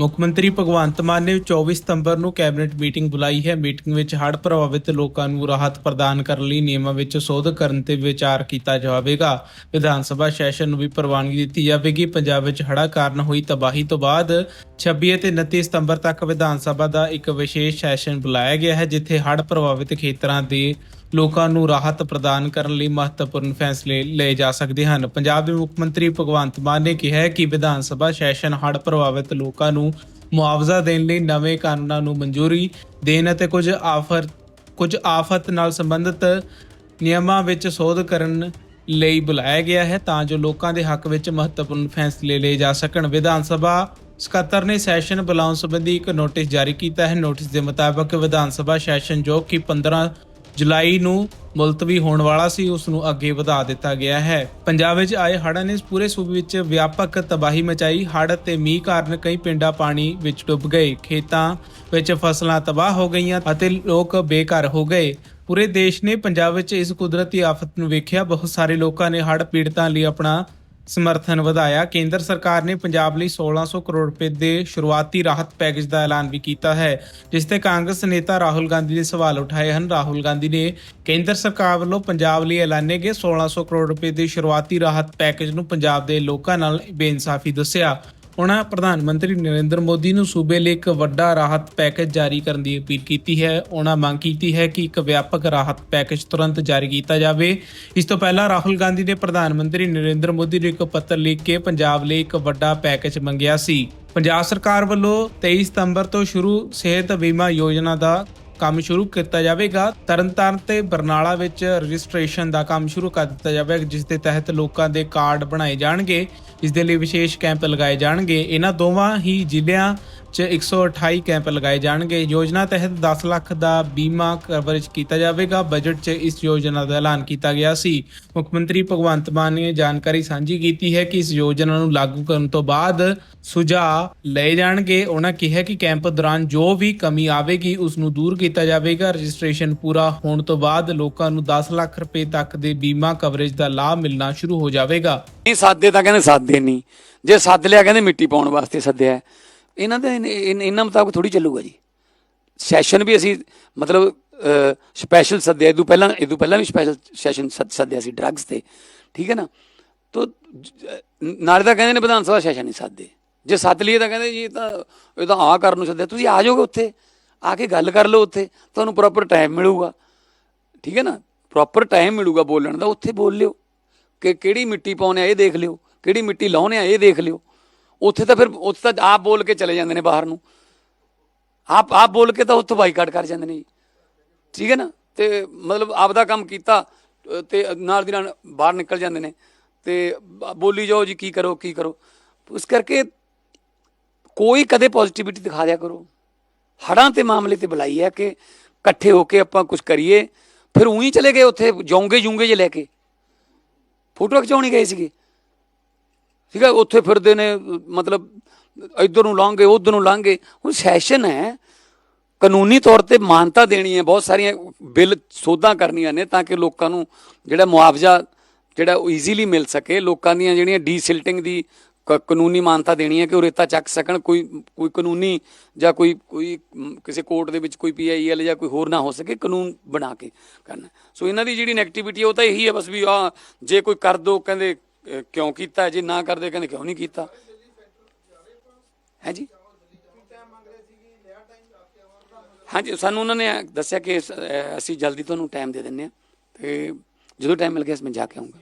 ਮੁੱਖ ਮੰਤਰੀ ਭਗਵੰਤ ਮਾਨ ਨੇ 24 ਸਤੰਬਰ ਨੂੰ ਕੈਬਨਿਟ ਮੀਟਿੰਗ ਬੁਲਾਈ ਹੈ। ਮੀਟਿੰਗ ਵਿੱਚ ਹੜ੍ਹ ਪ੍ਰਭਾਵਿਤ ਲੋਕਾਂ ਨੂੰ ਰਾਹਤ ਪ੍ਰਦਾਨ ਕਰਨ ਲਈ ਨਿਯਮਾਂ ਵਿੱਚ ਸੋਧ ਕਰਨ ਤੇ ਵਿਚਾਰ ਕੀਤਾ ਜਾਵੇਗਾ। ਵਿਧਾਨ ਸਭਾ ਸੈਸ਼ਨ ਨੂੰ ਵੀ ਪ੍ਰਵਾਨਗੀ ਦਿੱਤੀ ਜਾਵੇਗੀ। ਪੰਜਾਬ ਵਿੱਚ ਹੜ੍ਹਾਂ ਕਾਰਨ ਹੋਈ ਤਬਾਹੀ ਤੋਂ ਬਾਅਦ 26 ਅਤੇ 29 ਸਤੰਬਰ ਤੱਕ ਵਿਧਾਨ ਸਭਾ ਦਾ ਇੱਕ ਵਿਸ਼ੇਸ਼ ਸੈਸ਼ਨ ਬੁਲਾਇਆ ਗਿਆ ਹੈ, ਜਿੱਥੇ ਹੜ੍ਹ ਪ੍ਰਭਾਵਿਤ ਖੇਤਰਾਂ ਦੇ ਲੋਕਾਂ ਨੂੰ ਰਾਹਤ ਪ੍ਰਦਾਨ ਕਰਨ ਲਈ ਮਹੱਤਵਪੂਰਨ ਫੈਸਲੇ ਲਏ ਜਾ ਸਕਦੇ ਹਨ। ਪੰਜਾਬ ਦੇ ਮੁੱਖ ਮੰਤਰੀ ਭਗਵੰਤ ਮਾਨ ਨੇ ਕਿਹਾ ਹੈ ਕਿ ਵਿਧਾਨ ਸਭਾ ਸੈਸ਼ਨ ਹੜ੍ਹ ਪ੍ਰਭਾਵਿਤ ਲੋਕਾਂ ਨੂੰ ਮੁਆਵਜ਼ਾ ਦੇਣ ਲਈ ਨਵੇਂ ਕਾਨੂੰਨਾਂ ਨੂੰ ਮਨਜ਼ੂਰੀ ਦੇਣ ਅਤੇ ਕੁਝ ਆਫਰ, ਕੁਝ ਆਫਤ ਨਾਲ ਸੰਬੰਧਿਤ ਨਿਯਮਾਂ ਵਿੱਚ ਸੋਧ ਕਰਨ ਲਈ ਬੁਲਾਇਆ ਗਿਆ ਹੈ ਤਾਂ ਜੋ ਲੋਕਾਂ ਦੇ ਹੱਕ ਵਿੱਚ ਮਹੱਤਵਪੂਰਨ ਫੈਸਲੇ ਲਏ ਜਾ ਸਕਣ। ਵਿਧਾਨ ਸਭਾ ਸਕੱਤਰ ਨੇ ਸੈਸ਼ਨ ਬੁਲਾਉਣ ਸੰਬੰਧੀ ਇੱਕ ਨੋਟਿਸ ਜਾਰੀ ਕੀਤਾ ਹੈ। ਨੋਟਿਸ ਦੇ ਮੁਤਾਬਕ ਵਿਧਾਨ ਸਭਾ ਸੈਸ਼ਨ ਜੋ ਕਿ 15 ਜੁਲਾਈ ਨੂੰ ਮੁਲਤਵੀ ਹੋਣ ਵਾਲਾ ਸੀ ਉਸ ਨੂੰ ਅੱਗੇ ਵਧਾ ਦਿੱਤਾ ਗਿਆ ਹੈ। ਪੰਜਾਬ ਵਿੱਚ ਆਏ ਹੜ੍ਹਾਂ ਨੇ ਪੂਰੇ ਸੂਬੇ ਵਿੱਚ ਵਿਆਪਕ ਤਬਾਹੀ ਮਚਾਈ। ਹੜ੍ਹ ਤੇ ਮੀਂਹ ਕਾਰਨ ਕਈ ਪਿੰਡਾਂ ਪਾਣੀ ਵਿੱਚ ਡੁੱਬ ਗਏ। ਖੇਤਾਂ ਵਿੱਚ ਫਸਲਾਂ ਤਬਾਹ ਹੋ ਗਈਆਂ ਅਤੇ ਲੋਕ ਬੇਘਰ ਹੋ ਗਏ। ਪੂਰੇ ਦੇਸ਼ ਨੇ ਪੰਜਾਬ ਵਿੱਚ ਇਸ ਕੁਦਰਤੀ ਆਫਤ ਨੂੰ ਵੇਖਿਆ। ਬਹੁਤ ਸਾਰੇ ਲੋਕਾਂ ਨੇ ਹੜ੍ਹ ਪੀੜਤਾਂ ਲਈ ਆਪਣਾ ਸਮਰਥਨ ਵਧਾਇਆ। ਕੇਂਦਰ ਸਰਕਾਰ ਨੇ ਪੰਜਾਬ ਲਈ 1600 ਕਰੋੜ ਰੁਪਏ ਦੇ ਸ਼ੁਰੂਆਤੀ ਰਾਹਤ ਪੈਕੇਜ ਦਾ ਐਲਾਨ ਵੀ ਕੀਤਾ ਹੈ, ਜਿਸ ਤੇ ਕਾਂਗਰਸ ਨੇਤਾ ਰਾਹੁਲ ਗਾਂਧੀ ਨੇ ਸਵਾਲ ਉਠਾਏ ਹਨ। ਰਾਹੁਲ ਗਾਂਧੀ ਨੇ ਕੇਂਦਰ ਸਰਕਾਰ ਵੱਲੋਂ ਪੰਜਾਬ ਲਈ ਐਲਾਨੇ ਗਏ 1600 ਕਰੋੜ ਰੁਪਏ ਦੇ ਸ਼ੁਰੂਆਤੀ ਰਾਹਤ ਪੈਕੇਜ ਨੂੰ ਪੰਜਾਬ ਦੇ ਲੋਕਾਂ ਨਾਲ ਬੇਇਨਸਾਫੀ ਦੱਸਿਆ। ਉਹਨਾਂ ਪ੍ਰਧਾਨ ਮੰਤਰੀ ਨਰਿੰਦਰ ਮੋਦੀ ਨੂੰ ਸੂਬੇ ਲਈ ਇੱਕ ਵੱਡਾ ਰਾਹਤ ਪੈਕੇਜ ਜਾਰੀ ਕਰਨ ਦੀ ਅਪੀਲ ਕੀਤੀ ਹੈ। ਉਹਨਾਂ ਮੰਗ ਕੀਤੀ ਹੈ ਕਿ ਇੱਕ ਵਿਆਪਕ ਰਾਹਤ ਪੈਕੇਜ ਤੁਰੰਤ ਜਾਰੀ ਕੀਤਾ ਜਾਵੇ। ਇਸ ਤੋਂ ਪਹਿਲਾਂ ਰਾਹੁਲ ਗਾਂਧੀ ਨੇ ਪ੍ਰਧਾਨ ਮੰਤਰੀ ਨਰਿੰਦਰ ਮੋਦੀ ਨੂੰ ਇੱਕ ਪੱਤਰ ਲਿਖ ਕੇ ਪੰਜਾਬ ਲਈ ਇੱਕ ਵੱਡਾ ਪੈਕੇਜ ਮੰਗਿਆ ਸੀ। ਪੰਜਾਬ ਸਰਕਾਰ ਵੱਲੋਂ 23 ਸਤੰਬਰ ਤੋਂ ਸ਼ੁਰੂ ਸਿਹਤ ਬੀਮਾ ਯੋਜਨਾ ਦਾ ਕੰਮ ਸ਼ੁਰੂ ਕੀਤਾ ਜਾਵੇਗਾ। ਤਰਨਤਾਰਨ ਤੇ ਬਰਨਾਲਾ ਵਿੱਚ ਰਜਿਸਟ੍ਰੇਸ਼ਨ ਦਾ ਕੰਮ ਸ਼ੁਰੂ ਕਰ ਦਿੱਤਾ ਜਾਵੇਗਾ, ਜਿਸ ਦੇ ਤਹਿਤ ਲੋਕਾਂ ਦੇ ਕਾਰਡ ਬਣਾਏ ਜਾਣਗੇ ਇਸ ਦੇ ਲਈ ਵਿਸ਼ੇਸ਼ ਕੈਂਪ ਲਗਾਏ ਜਾਣਗੇ। ਇਹਨਾਂ ਦੋਵਾਂ ਹੀ ਜ਼ਿਲ੍ਹਿਆਂ 'ਚ 128 ਕੈਂਪ ਲਗਾਏ ਜਾਣਗੇ। ਯੋਜਨਾ ਤਹਿਤ 10 ਲੱਖ ਦਾ ਬੀਮਾ ਕਵਰੇਜ ਕੀਤਾ ਜਾਵੇਗਾ। ਬਜਟ 'ਚ ਇਸ ਯੋਜਨਾ ਦਾ ਐਲਾਨ ਕੀਤਾ ਗਿਆ ਸੀ। ਮੁੱਖ ਮੰਤਰੀ ਭਗਵੰਤ ਮਾਨ ਨੇ ਜਾਣਕਾਰੀ ਸਾਂਝੀ ਕੀਤੀ ਹੈ ਕਿ ਇਸ ਯੋਜਨਾ ਨੂੰ ਲਾਗੂ ਕਰਨ ਤੋਂ ਬਾਅਦ ਸੁਝਾਅ ਲਏ ਜਾਣਗੇ। ਉਹਨਾਂ ਕਿਹਾ ਕਿ ਕੈਂਪ ਦੌਰਾਨ ਜੋ ਵੀ ਕਮੀ ਆਵੇਗੀ, ਉਸ ਨੂੰ ਦੂਰ ਕੀਤਾ ਜਾਵੇਗਾ। ਰਜਿਸਟ੍ਰੇਸ਼ਨ ਪੂਰਾ ਹੋਣ ਤੋਂ ਬਾਅਦ ਲੋਕਾਂ ਨੂੰ 10 ਲੱਖ ਰੁਪਏ ਤੱਕ ਦੇ ਬੀਮਾ ਕਵਰੇਜ ਦਾ ਲਾਭ ਮਿਲਣਾ ਸ਼ੁਰੂ ਹੋ ਜਾਵੇਗਾ। ਨਹੀਂ, ਸਾਦੇ ਤਾਂ ਕਹਿੰਦੇ ਸਾਦੇ ਨਹੀਂ। ਜੇ ਸੱਦ ਲਿਆ, ਕਹਿੰਦੇ ਮਿੱਟੀ ਪਾਉਣ ਵਾਸਤੇ ਸੱਦਿਆ। ਇਹਨਾਂ ਦੇ ਇਹਨਾਂ ਮੁਤਾਬਕ ਥੋੜੀ ਚੱਲੂਗਾ ਜੀ। ਸੈਸ਼ਨ ਵੀ ਅਸੀਂ, ਮਤਲਬ ਸਪੈਸ਼ਲ ਸੱਦਿਆ, ਇਹ ਤੋਂ ਪਹਿਲਾਂ, ਇਹ ਤੋਂ ਪਹਿਲਾਂ ਵੀ ਸਪੈਸ਼ਲ ਸੈਸ਼ਨ ਸੱਦਿਆ ਸੀ ਡਰੱਗਸ ਤੇ। ਠੀਕ ਹੈ ਨਾ? ਤੋ ਨਾਲੇ ਤਾਂ ਕਹਿੰਦੇ ਨੇ ਵਿਧਾਨ ਸਭਾ ਸੈਸ਼ਨ ਨਹੀਂ ਸੱਦਦੇ। ਜੇ ਸੱਦ ਲਈਏ ਤਾਂ ਕਹਿੰਦੇ ਜੀ ਤਾਂ, ਇਹ ਤਾਂ ਆ ਕਰਨ ਨੂੰ ਸੱਦਿਆ। ਤੁਸੀਂ ਆ ਜਾਓਗੇ ਉੱਥੇ, ਆ ਕੇ ਗੱਲ ਕਰ ਲਓ ਉੱਥੇ, ਤੁਹਾਨੂੰ ਪ੍ਰੋਪਰ ਟਾਈਮ ਮਿਲੂਗਾ। ਠੀਕ ਹੈ ਨਾ? ਪ੍ਰੋਪਰ ਟਾਈਮ ਮਿਲੂਗਾ ਬੋਲਣ ਦਾ, ਉੱਥੇ ਬੋਲ ਲਿਓ। ਕਿ ਕਿਹੜੀ ਮਿੱਟੀ ਪਾਉਣੇ ਆ, ਇਹ ਦੇਖ ਲਿਓ। ਕਿਹੜੀ ਮਿੱਟੀ ਲਾਉਣੇ ਆ, ਇਹ ਦੇਖ ਲਿਓ। ਉੱਥੇ ਤਾਂ ਫਿਰ ਉੱਥੇ ਤਾਂ ਆਪ ਬੋਲ ਕੇ ਚਲੇ ਜਾਂਦੇ ਨੇ ਬਾਹਰ ਨੂੰ। ਆਪ ਆਪ ਬੋਲ ਕੇ ਤਾਂ ਉੱਥੋਂ ਬਾਈਕਾਟ ਕਰ ਜਾਂਦੇ ਨੇ ਜੀ। ਠੀਕ ਹੈ ਨਾ? ਤੇ ਮਤਲਬ ਆਪ ਦਾ ਕੰਮ ਕੀਤਾ ਅ, ਤੇ ਨਾਲ ਦੀ ਨਾਲ ਬਾਹਰ ਨਿਕਲ ਜਾਂਦੇ ਨੇ। ਤੇ ਬੋਲੀ ਜਾਓ ਜੀ ਕੀ ਕਰੋ ਕੀ ਕਰੋ। ਇਸ ਕਰਕੇ ਕੋਈ ਕਦੇ ਪੋਜ਼ਿਟਿਵਿਟੀ ਦਿਖਾ ਦਿਆ ਕਰੋ। ਹੜਾਂ ਤੇ ਮਾਮਲੇ ਤੇ ਬੁਲਾਈ ਹੈ ਕਿ ਇਕੱਠੇ ਹੋ ਕੇ ਆਪਾਂ ਕੁਝ ਕਰੀਏ। ਫਿਰ ਉਹੀ ਚਲੇ ਗਏ ਉੱਥੇ ਜੋਂਗੇ ਜੂੰਗੇ ਜੇ ਲੈ ਕੇ। ਫੋਟੋ ਖਿਚਾਉਣੀ ਗਏ ਸੀਗੇ। ਠੀਕ ਹੈ, ਉੱਥੇ ਫਿਰਦੇ ਨੇ, ਮਤਲਬ ਇੱਧਰ ਨੂੰ ਲੰਘੇ ਉਧਰ ਨੂੰ ਲੰਘੇ ਹੁਣ ਸੈਸ਼ਨ ਹੈ, ਕਾਨੂੰਨੀ ਤੌਰ ਤੇ ਮਾਨਤਾ ਦੇਣੀ ਹੈ, ਬਹੁਤ ਸਾਰੀਆਂ ਬਿੱਲ ਸੋਧਾਂ ਕਰਨੀਆਂ ਨੇ ਤਾਂ ਕਿ ਲੋਕਾਂ ਨੂੰ ਜਿਹੜਾ ਮੁਆਵਜ਼ਾ, ਜਿਹੜਾ ਉਹ ਈਜ਼ੀਲੀ ਮਿਲ ਸਕੇ। ਲੋਕਾਂ ਦੀਆਂ ਜਿਹੜੀਆਂ ਡੀਸਿਲਟਿੰਗ ਦੀ ਕ- ਕਾਨੂੰਨੀ ਮਾਨਤਾ ਦੇਣੀ ਹੈ ਕਿ ਉਹ ਰੇਤਾ ਚੱਕ ਸਕਣ, ਕੋਈ ਕੋਈ ਕਾਨੂੰਨੀ ਜਾਂ ਕੋਈ ਕੋਈ ਕਿਸੇ ਕੋਰਟ ਦੇ ਵਿੱਚ ਕੋਈ ਪੀਆਈਐਲ ਜਾਂ ਕੋਈ ਹੋਰ ਨਾ ਹੋ ਸਕੇ, ਕਾਨੂੰਨ ਬਣਾ ਕੇ ਕਰਨਾ। ਸੋ ਇਹਨਾਂ ਦੀ ਜਿਹੜੀ ਨੈਗੇਟਿਵਿਟੀ ਉਹ ਤਾਂ ਇਹੀ ਹੈ ਬਸ ਵੀ ਆ ਜੇ ਕੋਈ ਕਰ ਦੋ, ਕਹਿੰਦੇ ਕਿਉਂ ਕੀਤਾ? ਜੇ ਨਾ ਕਰਦੇ, ਕਹਿੰਦੇ ਕਿਉਂ ਨਹੀਂ ਕੀਤਾ? ਹੈ ਜੀ? ਹਾਂਜੀ, ਸਾਨੂੰ ਉਹਨਾਂ ਨੇ ਦੱਸਿਆ ਕਿ ਅਸੀਂ ਜਲਦੀ ਤੁਹਾਨੂੰ ਟਾਈਮ ਦੇ ਦਿੰਨੇ ਆ ਤੇ ਜਦੋਂ ਟਾਈਮ ਮਿਲ ਗਿਆ, ਮੈਂ ਜਾ ਕੇ ਆਉਂਗਾ।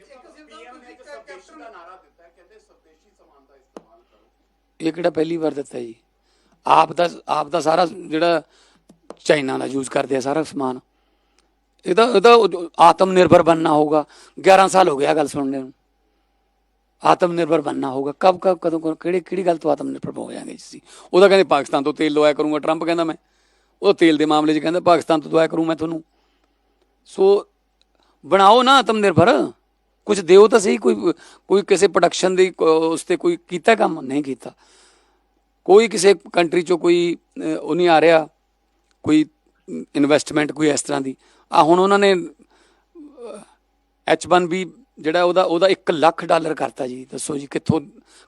ਇਹ ਕਿਹੜਾ ਪਹਿਲੀ ਵਾਰ ਦਿੱਤਾ ਜੀ? ਆਪ ਦਾ ਆਪ ਦਾ ਸਾਰਾ ਜਿਹੜਾ ਚਾਈਨਾ ਦਾ ਯੂਜ਼ ਕਰਦੇ ਆ, ਸਾਰਾ ਸਮਾਨ। ਇਹਦਾ ਇਹਦਾ ਆਤਮ ਨਿਰਭਰ ਬਣਨਾ ਹੋਗਾ 11 ਸਾਲ ਹੋ ਗਿਆ ਗੱਲ ਸੁਣਨੇ ਨੂੰ। ਆਤਮ ਨਿਰਭਰ ਬਣਨਾ ਹੋਗਾ ਕਬ ਕਬ ਕਦੋਂ ਕਿਹੜੇ ਕਿਹੜੀ ਗੱਲ ਤੋਂ ਆਤਮ ਨਿਰਭਰ ਹੋ ਜਾਾਂਗੇ ਜੀ ਉਹਦਾ ਕਹਿੰਦੇ ਪਾਕਿਸਤਾਨ ਤੋਂ ਤੇਲ ਲਵਾਇਆ ਕਰੂੰਗਾ, ਟਰੰਪ ਕਹਿੰਦਾ ਮੈਂ। ਉਹ ਤੇਲ ਦੇ ਮਾਮਲੇ 'ਚ ਕਹਿੰਦਾ ਪਾਕਿਸਤਾਨ ਤੋਂ ਦਵਾਇਆ ਕਰੂੰ ਮੈਂ ਤੁਹਾਨੂੰ। ਸੋ ਬਣਾਓ ਨਾ ਆਤਮ ਨਿਰਭਰ ਕੁਝ ਦਿਓ ਤਾਂ ਸਹੀ, ਕੋਈ ਕੋਈ ਕਿਸੇ ਪ੍ਰੋਡਕਸ਼ਨ ਦੀ ਉਸ ਤੇ ਕੋਈ ਕੀਤਾ ਕੰਮ? ਨਹੀਂ ਕੀਤਾ। ਕੋਈ ਕਿਸੇ ਕੰਟਰੀ ਚੋਂ ਕੋਈ ਉਹ ਨਹੀਂ ਆ ਰਿਹਾ। ਕੋਈ ਇਨਵੈਸਟਮੈਂਟ ਕੋਈ ਇਸ ਤਰ੍ਹਾਂ ਦੀ। ਆ ਹੁਣ ਉਹਨਾਂ ਨੇ H1B ਜਿਹੜਾ ਉਹਦਾ ਉਹਦਾ 1 ਲੱਖ ਡਾਲਰ ਕਰਤਾ ਜੀ। ਦੱਸੋ ਜੀ ਕਿੱਥੋਂ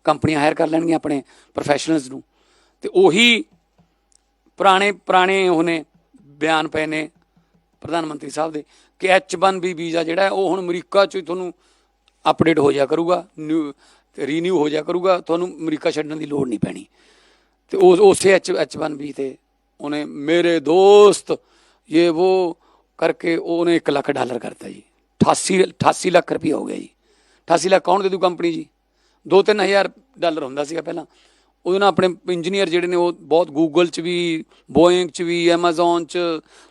ਕੰਪਨੀਆਂ ਹਾਇਰ ਕਰ ਲੈਣਗੀਆਂ ਆਪਣੇ ਪ੍ਰੋਫੈਸ਼ਨਲਸ ਨੂੰ। ਤੇ ਉਹੀ ਪੁਰਾਣੇ ਪੁਰਾਣੇ ਉਹਨੇ ਬਿਆਨ ਪਏ ਨੇ ਪ੍ਰਧਾਨ ਮੰਤਰੀ ਸਾਹਿਬ ਦੇ ਕਿ H1B ਵੀਜ਼ਾ ਜਿਹੜਾ ਉਹ ਹੁਣ ਅਮਰੀਕਾ ਚ ਹੀ ਤੁਹਾਨੂੰ ਅਪਡੇਟ ਹੋ ਜਾ ਕਰੂਗਾ ਨਿਊ ਰੀਨਿਊ ਹੋ ਜਾ ਕਰੂਗਾ, ਤੁਹਾਨੂੰ ਅਮਰੀਕਾ ਛੱਡਣ ਦੀ ਲੋੜ ਨਹੀਂ ਪੈਣੀ। ਤੇ ਉਸ ਉਸੇ H H1B ਤੇ ਉਹਨੇ ਮੇਰੇ ਦੋਸਤ ਇਹ ਉਹ ਕਰਕੇ ਉਹਨੇ 1 ਲੱਖ ਡਾਲਰ ਕਰਤਾ ਜੀ। 88 88 ਲੱਖ ਰੁਪਏ ਹੋ ਗਿਆ ਜੀ। 88 ਲੱਖ ਕੌਣ ਦੇ ਦੂ ਕੰਪਨੀ ਜੀ? 2-3000 ਡਾਲਰ ਹੁੰਦਾ ਸੀਗਾ ਪਹਿਲਾਂ। ਉਹਦੇ ਨਾਲ ਆਪਣੇ ਇੰਜੀਨੀਅਰ ਜਿਹੜੇ ਨੇ, ਉਹ ਬਹੁਤ ਗੂਗਲ 'ਚ ਵੀ ਬੋਇੰਗ 'ਚ ਵੀ ਐਮਾਜ਼ਨ 'ਚ,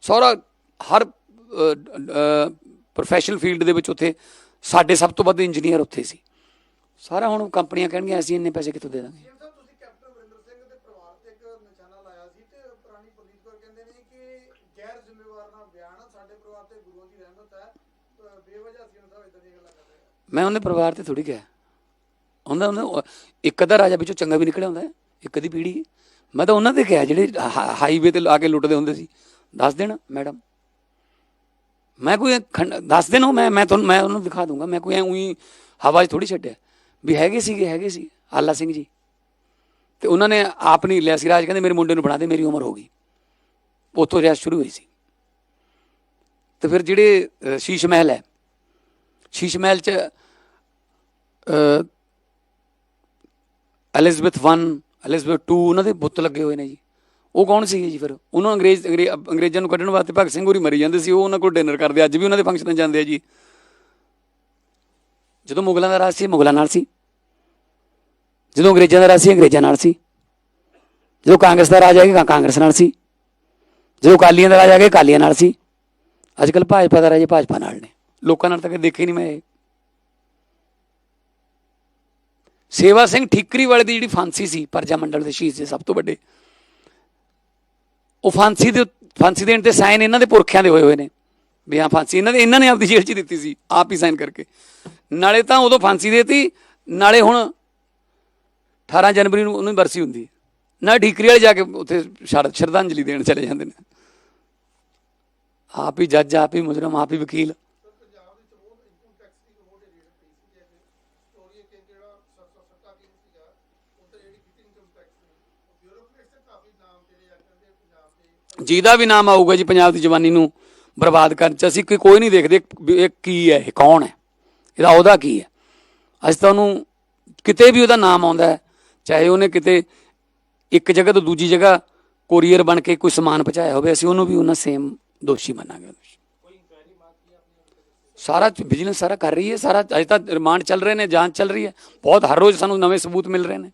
ਸਾਰਾ ਹਰ ਪ੍ਰੋਫੈਸ਼ਨਲ ਫੀਲਡ ਦੇ ਵਿੱਚ ਉੱਥੇ ਸਾਡੇ ਸਭ ਤੋਂ ਵੱਧ ਇੰਜੀਨੀਅਰ ਉੱਥੇ ਸੀ। ਸਾਰਾ ਹੁਣ ਕੰਪਨੀਆਂ ਕਹਿਣਗੀਆਂ, ਅਸੀਂ ਇੰਨੇ ਪੈਸੇ ਕਿੱਥੋਂ ਦੇ ਦਾਂਗੇ? ਗੈਰ ਜ਼ਿੰਮੇਵਾਰ ਨਾ ਬਿਆਨ ਸਾਡੇ ਪਰਿਵਾਰ ਤੇ ਗੁਰੂਆਂ ਦੀ ਰਹਿਮਤ ਹੈ। ਮੈਂ ਉਹਦੇ ਪਰਿਵਾਰ ਤੇ ਥੋੜੀ ਗਿਆ ਉਹਨਾਂ ਉਹਨਾਂ ਇੱਕ ਅੱਧਾ ਰਾਜਾ ਵਿੱਚੋਂ ਚੰਗਾ ਵੀ ਨਿਕਲਿਆ ਹੁੰਦਾ, ਇੱਕ ਅੱਧੀ ਪੀੜੀ ਮੈਂ ਤਾਂ ਉਹਨਾਂ ਤੇ ਕਿਹਾ, ਜਿਹੜੇ ਹਾਈਵੇ ਤੇ ਲਾ ਕੇ ਲੁੱਟਦੇ ਹੁੰਦੇ ਸੀ। ਦੱਸ ਦੇਣ, ਮੈਡਮ। ਮੈਂ ਕੋਈ ਖੰਡ- ਦੱਸ ਦੇਣ ਉਹ ਮੈਂ ਮੈਂ ਤੁਹਾਨੂੰ, ਮੈਂ ਉਹਨੂੰ ਦਿਖਾ ਦੂੰਗਾ। ਮੈਂ ਕੋਈ ਐ ਉਹੀ ਹਵਾ 'ਚ ਥੋੜੀ ਛੱਡਿਆ। ਵੀ ਹੈਗੇ ਸੀਗੇ, ਹੈਗੇ ਸੀ। ਆਲਾ ਸਿੰਘ ਜੀ। ਤੇ ਉਹਨਾਂ ਨੇ ਆਪ ਨਹੀਂ ਲਿਆ ਸੀ ਰਾਜ। ਕਹਿੰਦੇ ਮੇਰੇ ਮੁੰਡੇ ਨੂੰ ਬਣਾ ਦੇ, ਮੇਰੀ ਉਮਰ ਹੋ ਗਈ। ਉੱਥੋਂ ਰਿਆਸਤ ਸ਼ੁਰੂ ਹੋਈ ਸੀ। ਤੇ ਫਿਰ ਜਿਹੜੇ ਸ਼ੀਸ਼ ਮਹਿਲ ਹੈ। ਸ਼ੀਸ਼ ਮਹਿਲ 'ਚ ਅ, ਐਲਿਜ਼ਬeth 1 ਐਲਿਜ਼ਬeth 2 ਉਹਨਾਂ ਦੇ ਬੁੱਤ ਲੱਗੇ ਹੋਏ ਨੇ ਜੀ। ਉਹ ਕੌਣ ਸੀਗੇ ਜੀ ਫਿਰ? ਉਹਨਾਂ ਅੰਗਰੇਜ਼ ਅੰਗਰੇ- ਅੰਗਰੇਜ਼ਾਂ ਨੂੰ ਕੱਢਣ ਵਾਸਤੇ ਭਗਤ ਸਿੰਘ ਹੋਰੀ ਮਰੀ ਜਾਂਦੇ ਸੀ। ਉਹ ਉਹਨਾਂ ਕੋਲ ਡਿਨਰ ਕਰਦੇ। ਅੱਜ ਵੀ ਉਹਨਾਂ ਦੇ ਫੰਕਸ਼ਨਾਂ ਜਾਂਦੇ ਆ ਜੀ। ਜਦੋਂ ਮੁਗਲਾਂ ਦਾ ਰਾਜ ਸੀ ਮੁਗਲਾਂ ਨਾਲ ਸੀ। ਜਦੋਂ ਅੰਗਰੇਜ਼ਾਂ ਦਾ ਰਾਜ ਸੀ ਅੰਗਰੇਜ਼ਾਂ ਨਾਲ ਸੀ। ਜਦੋਂ ਕਾਂਗਰਸ ਦਾ ਰਾਜ ਆ ਆਏਗਾ ਕਾਂਗਰਸ ਨਾਲ ਸੀ। ਜਦੋਂ ਕਾਲੀਆਂ ਦਾ ਰਾਜ ਆ ਗਿਆ ਕਾਲੀਆਂ ਨਾਲ ਸੀ। ਅੱਜ ਕੱਲ ਭਾਜਪਾ ਦਾ ਰਾਜੇ ਭਾਜਪਾ ਨਾਲ ਨੇ। ਲੋਕਾਂ ਨਾਲ ਤਾਂ ਕਦੇ ਦੇਖੇ ਨਹੀਂ ਮੈਂ ਇਹ। ਸੇਵਾ ਸਿੰਘ ਠੀਕਰੀ ਵਾਲੇ ਦੀ ਜਿਹੜੀ ਫਾਂਸੀ ਸੀ, ਪਰਜਾ ਮੰਡਲ ਦੇ ਸ਼ਹੀਦ ਦੇ ਸਭ ਤੋਂ ਵੱਡੇ, ਉਹ ਫਾਂਸੀ ਦੇ, ਫਾਂਸੀ ਦੇਣ ਤੇ ਸਾਈਨ ਇਹਨਾਂ ਦੇ ਪੁਰਖਿਆਂ ਦੇ ਹੋਏ ਹੋਏ ਨੇ। ਵੀ ਹਾਂ, ਫਾਂਸੀ ਇਹਨਾਂ ਦੇ ਇਹਨਾਂ ਨੇ ਆਪਦੀ ਜੇਲ੍ਹ 'ਚ ਦਿੱਤੀ ਸੀ, ਆਪ ਹੀ ਸਾਈਨ ਕਰਕੇ। ਨਾਲੇ ਤਾਂ ਉਦੋਂ ਫਾਂਸੀ ਦੇਤੀ, ਨਾਲੇ ਹੁਣ 18 ਜਨਵਰੀ ਨੂੰ ਉਹਨੂੰ ਬਰਸੀ ਹੁੰਦੀ ਹੈ। ਨਾ ਠੀਕਰੀ ਵਾਲੇ ਜਾ ਕੇ ਉੱਥੇ ਸ਼ਰ- ਸ਼ਰਧਾਂਜਲੀ ਦੇਣ ਚਲੇ ਜਾਂਦੇ ਨੇ। ਆਪ ਹੀ ਜੱਜ, ਆਪ ਹੀ ਮੁਜਰਮ, ਆਪ ਹੀ ਵਕੀਲ। ਜਿਹਦਾ ਵੀ ਨਾਮ ਆਊਗਾ ਜੀ ਪੰਜਾਬ ਦੀ ਜਵਾਨੀ ਨੂੰ ਬਰਬਾਦ ਕਰਨ ਚ, ਅਸੀਂ ਕੋਈ ਨਹੀਂ ਦੇਖਦੇ ਇਹ ਕੀ ਹੈ, ਇਹ ਕੌਣ ਹੈ? ਇਹਦਾ ਉਹਦਾ ਕੀ ਹੈ? ਅਸੀਂ ਤਾਂ ਉਹਨੂੰ ਕਿਤੇ ਵੀ ਉਹਦਾ ਨਾਮ ਆਉਂਦਾ ਹੈ, ਚਾਹੇ ਉਹਨੇ ਕਿਤੇ ਇੱਕ ਜਗ੍ਹਾ ਤੋਂ ਦੂਜੀ ਜਗ੍ਹਾ ਕੋਰੀਅਰ ਬਣ ਕੇ ਕੋਈ ਸਮਾਨ ਪਹੁੰਚਾਇਆ ਹੋਵੇ, ਅਸੀਂ ਉਹਨੂੰ ਵੀ ਉਹਨਾਂ ਸੇਮ ਦੋਸ਼ੀ ਮੰਨਾਂਗੇ ਉਹਦੇ ਵਿੱਚ। ਸਾਰਾ ਵਿਜੀਲੈਂਸ ਸਾਰਾ ਕਰ ਰਹੀ ਹੈ, ਸਾਰਾ ਅਜੇ ਤਾਂ ਰਿਮਾਂਡ ਚੱਲ ਰਹੇ ਨੇ, ਜਾਂਚ ਚੱਲ ਰਹੀ ਹੈ। ਬਹੁਤ ਹਰ ਰੋਜ਼ ਸਾਨੂੰ ਨਵੇਂ ਸਬੂਤ ਮਿਲ ਰਹੇ ਨੇ।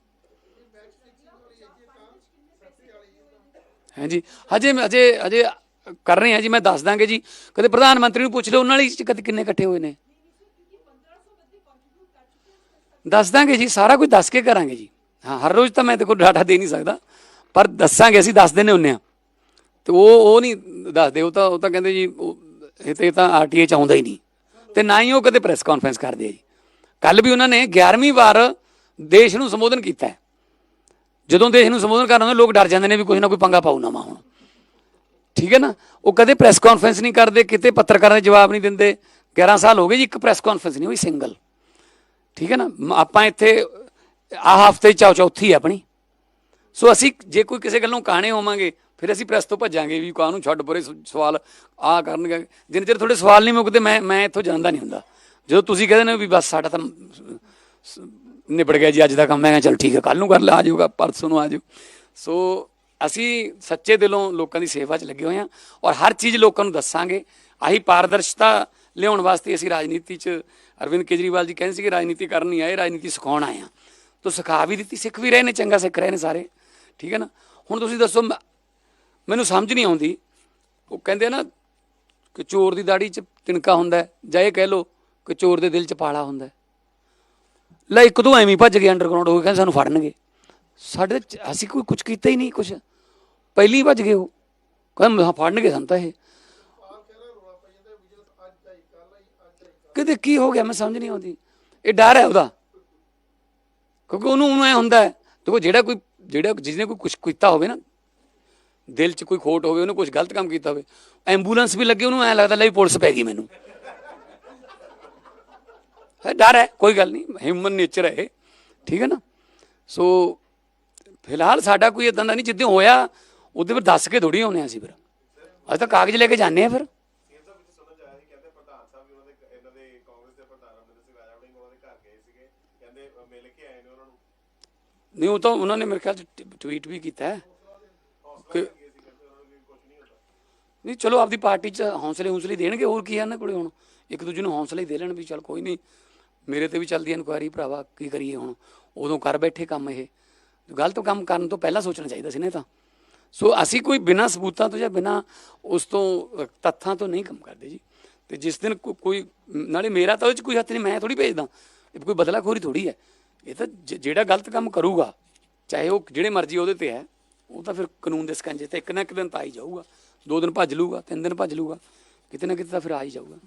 ਹਾਂਜੀ, ਹਜੇ ਹਜੇ ਹਜੇ ਕਰ ਰਹੇ ਹਾਂ ਜੀ, ਮੈਂ ਦੱਸ ਦਾਂਗੇ ਜੀ। ਕਦੇ ਪ੍ਰਧਾਨ ਮੰਤਰੀ ਨੂੰ ਪੁੱਛ ਲਓ, ਉਹਨਾਂ ਲਈ ਕਦੇ ਕਿੰਨੇ ਇਕੱਠੇ ਹੋਏ ਨੇ? ਦੱਸ ਦਾਂਗੇ ਜੀ, ਸਾਰਾ ਕੁਝ ਦੱਸ ਕੇ ਕਰਾਂਗੇ ਜੀ। ਹਾਂ, ਹਰ ਰੋਜ਼ ਤਾਂ ਮੈਂ ਦੇਖੋ ਡਾਟਾ ਦੇ ਨਹੀਂ ਸਕਦਾ, ਪਰ ਦੱਸਾਂਗੇ, ਅਸੀਂ ਦੱਸ ਦਿੰਦੇ ਹੁੰਨੇ ਆ ਤੇ ਉਹ ਉਹ ਨਹੀਂ ਦੱਸਦੇ, ਉਹ ਤਾਂ ਉਹ ਤਾਂ ਕਹਿੰਦੇ ਜੀ, ਉਹ- ਇਹ ਤੇ ਤਾਂ ਆਰਟੀਏ ਚ ਆਉਂਦਾ ਹੀ ਨਹੀਂ। ਤੇ ਨਾ ਹੀ ਉਹ ਕਦੇ ਪ੍ਰੈਸ ਕਾਨਫਰੰਸ ਕਰਦੇ ਆ ਜੀ। ਕੱਲ ਵੀ ਉਹਨਾਂ ਨੇ 11ਵੀਂ ਵਾਰ ਦੇਸ਼ ਨੂੰ ਸੰਬੋਧਨ ਕੀਤਾ ਹੈ। ਜਦੋਂ ਦੇਸ਼ ਨੂੰ ਸੰਬੋਧਨ ਕਰਨ ਲੋਕ ਡਰ ਜਾਂਦੇ ਨੇ ਵੀ ਕੁਝ ਨਾ ਕੋਈ ਪੰਗਾ ਪਾਉ ਨਾ ਮਾ ਹੁਣ। ਠੀਕ ਹੈ ਨਾ? ਉਹ ਕਦੇ ਪ੍ਰੈਸ ਕਾਨਫਰੰਸ ਨਹੀਂ ਕਰਦੇ, ਕਿਤੇ ਪੱਤਰਕਾਰਾਂ ਦੇ ਜਵਾਬ ਨਹੀਂ ਦਿੰਦੇ। 11 ਸਾਲ ਹੋ ਗਏ ਜੀ, ਇੱਕ ਪ੍ਰੈਸ ਕਾਨਫਰੰਸ ਨਹੀਂ ਹੋਈ ਸਿੰਗਲ ਠੀਕ ਹੈ ਨਾ? ਆਪਾਂ ਇੱਥੇ, ਆਹ ਹਫ਼ਤੇ ਚੌ ਚੌਥੀ ਹੈ ਆਪਣੀ। ਸੋ ਅਸੀਂ ਜੇ ਕੋਈ ਕਿਸੇ ਗੱਲੋਂ ਕਾਣੇ ਹੋਵਾਂਗੇ ਫਿਰ ਅਸੀਂ ਪ੍ਰੈਸ ਤੋਂ ਭੱਜਾਂਗੇ ਵੀ ਕਾਹਨੂੰ ਛੱਡ ਪਰੇ ਸਵਾਲ ਆ ਕਰਨਗੇ। ਜਿੰਨੇ ਚਿਰ ਤੁਹਾਡੇ ਸਵਾਲ ਨਹੀਂ ਮੁੱਕਦੇ, ਮੈਂ ਮੈਂ ਇੱਥੋਂ ਜਾਂਦਾ ਨਹੀਂ ਹੁੰਦਾ। ਜਦੋਂ ਤੁਸੀਂ ਕਹਿੰਦੇ ਨੇ ਵੀ ਬਸ ਸਾਡਾ ਤਾਂ ਸ- ਨਿਬੜ ਗਿਆ ਜੀ, ਅੱਜ ਦਾ ਕੰਮ, ਮੈਂ ਕਿਹਾ ਚਲ ਠੀਕ ਹੈ ਕੱਲ ਨੂੰ ਕਰ ਲਾ, ਆ ਜਾਊਗਾ, ਪਰਸੋਂ ਨੂੰ ਆ ਜਾਊ। ਸੋ ਅਸੀਂ ਸੱਚੇ ਦਿਲੋਂ ਲੋਕਾਂ ਦੀ ਸੇਵਾ 'ਚ ਲੱਗੇ ਹੋਏ ਹਾਂ ਔਰ ਹਰ ਚੀਜ਼ ਲੋਕਾਂ ਨੂੰ ਦੱਸਾਂਗੇ। ਆਹੀ ਪਾਰਦਰਸ਼ਤਾ ਲਿਆਉਣ ਵਾਸਤੇ ਅਸੀਂ ਰਾਜਨੀਤੀ 'ਚ, ਅਰਵਿੰਦ ਕੇਜਰੀਵਾਲ ਜੀ ਕਹਿੰਦੇ ਸੀ ਕਿ ਰਾਜਨੀਤੀ ਕਰਨ ਨਹੀਂ ਆਏ, ਰਾਜਨੀਤੀ ਸਿਖਾਉਣ ਆਏ ਆ ਤੋ ਸਿਖਾ ਵੀ ਦਿੱਤੀ, ਸਿੱਖ ਵੀ ਰਹੇ ਨੇ, ਚੰਗਾ ਸਿੱਖ ਰਹੇ ਨੇ ਸਾਰੇ। ਠੀਕ ਹੈ ਨਾ? ਹੁਣ ਤੁਸੀਂ ਦੱਸੋ ਮ- ਮੈਨੂੰ ਸਮਝ ਨਹੀਂ ਆਉਂਦੀ। ਉਹ ਕਹਿੰਦੇ ਨਾ, ਕਿ ਚੋਰ ਦੀ ਦਾੜੀ 'ਚ ਤਿਣਕਾ ਹੁੰਦਾ ਜਾਂ ਇਹ ਕਹਿ ਲੋ ਕਿ ਚੋਰ ਦੇ ਦਿਲ 'ਚ ਪਾਲਾ ਹੁੰਦਾ ਲੈ ਇੱਕ ਦੋ ਐਵੇਂ ਭੱਜ ਗਏ ਅੰਡਰਗਰਾਉਂਡ ਹੋ ਕੇ ਕਹਿੰਦੇ ਸਾਨੂੰ ਫੜਨਗੇ। ਸਾਡੇ ਅਸੀਂ ਕੋਈ ਕੁਝ ਕੀਤਾ ਹੀ ਨਹੀਂ ਕੁਝ ਪਹਿਲੀ ਭੱਜ ਗਏ ਉਹ। ਕਹਿੰਦੇ ਹਾਂ ਫੜਨਗੇ ਸਾਨੂੰ ਤਾਂ ਇਹ। ਕਿਤੇ ਕੀ ਹੋ ਗਿਆ ਮੈਂ ਸਮਝ ਨਹੀਂ ਆਉਂਦੀ। ਇਹ ਡਰ ਹੈ ਉਹਦਾ। ਕਿਉਂਕਿ ਉਹਨੂੰ ਉਹਨੂੰ ਐ ਹੁੰਦਾ ਹੈ। ਦੇਖੋ ਜਿਹੜਾ ਕੋਈ, ਜਿਹੜਾ ਜਿਹਨੇ ਕੋਈ ਕੁਝ ਕੀਤਾ ਹੋਵੇ ਨਾ ਦਿਲ 'ਚ ਕੋਈ ਖੋਟ ਹੋਵੇ, ਉਹਨੇ ਕੁਝ ਗਲਤ ਕੰਮ ਕੀਤਾ ਹੋਵੇ, ਐਂਬੂਲੈਂਸ ਵੀ ਲੱਗੇ, ਉਹਨੂੰ ਐ ਲੱਗਦਾ ਲੈ ਪੁਲਿਸ ਪੈ ਗਈ ਮੈਨੂੰ। ਹੈ, ਡਰ ਹੈ, ਕੋਈ ਗੱਲ ਨਹੀਂ ਹਿਊਮਨ ਨੇਚਰ ਹੈ ਇਹ, ਠੀਕ ਹੈ ਨਾ? ਸੋ ਫਿਲਹਾਲ ਸਾਡਾ ਕੋਈ ਇਦਾਂ ਦਾ ਨਹੀਂ, ਜਿੱਦਾਂ ਹੋਇਆ, ਉਹਦੇ ਪਰ ਦੱਸ ਕੇ ਥੋੜੀ ਆਉਨੇ ਅਸੀਂ ਫਿਰ। ਅਸੀਂ ਤਾਂ ਕਾਗਜ਼ ਲੈ ਕੇ ਜਾਂਦੇ ਆ ਫਿਰ। ਨਹੀਂ, ਉਹ ਤਾਂ ਉਹਨਾਂ ਨੇ ਮੇਰੇ ਖਿਆਲ ਚ ਟਵੀਟ ਵੀ ਕੀਤਾ ਹੈ ਕਿ ਨਹੀਂ, ਚਲੋ ਆਪਦੀ ਪਾਰਟੀ ਚ ਹੌਸਲੇ ਹੌਸਲੇ ਦੇਣਗੇ, ਹੋਰ ਕੀ ਹੈ ਇਹਨਾਂ ਕੋਲੇ ਹੁਣ। ਇੱਕ ਦੂਜੇ ਨੂੰ ਹੌਸਲੇ ਦੇ ਲੈਣ ਵੀ ਚੱਲ ਕੋਈ ਨਹੀਂ। ਮੇਰੇ ਤੇ ਵੀ ਚੱਲਦੀ ਇਨਕੁਆਇਰੀ ਭਰਾਵਾ, ਕੀ ਕਰੀਏ ਹੁਣ? ਉਦੋਂ ਕਰ ਬੈਠੇ ਕੰਮ ਇਹ। ਗਲਤ ਕੰਮ ਕਰਨ ਤੋਂ ਪਹਿਲਾਂ ਸੋਚਣਾ ਚਾਹੀਦਾ ਸੀ ਨੇ ਤਾਂ। ਸੋ ਅਸੀਂ ਕੋਈ ਬਿਨਾਂ ਸਬੂਤਾਂ ਤੋਂ ਜਾਂ ਬਿਨਾਂ ਉਸ ਤੋਂ ਤੱਥਾਂ ਤੋਂ ਨਹੀਂ ਕੰਮ ਕਰਦੇ ਜੀ। ਤੇ ਜਿਸ ਦਿਨ ਕੋਈ, ਨਾਲੇ ਮੇਰਾ ਤਾਂ ਉਹ ਚ ਕੋਈ ਹੱਥ ਨਹੀਂ, ਮੈਂ ਥੋੜੀ ਭੇਜਦਾ। ਇਹ ਕੋਈ ਬਦਲਾਖੋਰੀ ਥੋੜੀ ਹੈ। ਇਹ ਤਾਂ ਜ- ਜਿਹੜਾ ਗਲਤ ਕੰਮ ਕਰੂਗਾ, ਚਾਹੇ ਉਹ ਜਿਹੜੇ ਮਰਜ਼ੀ ਉਹਦੇ ਤੇ ਹੈ, ਉਹ ਤਾਂ ਫਿਰ ਕਾਨੂੰਨ ਦੇ ਸਕੰਜੇ ਤੇ ਇੱਕ ਨਾ ਇੱਕ ਦਿਨ ਤਾਂ ਆ ਹੀ ਜਾਊਗਾ। ਦੋ ਦਿਨ ਭੱਜ ਲੂਗਾ, ਤਿੰਨ ਦਿਨ ਭੱਜ ਲੂਗਾ, ਕਿਤੇ ਨਾ ਕਿਤੇ ਤਾਂ ਫਿਰ ਆ ਹੀ ਜਾਊਗਾ।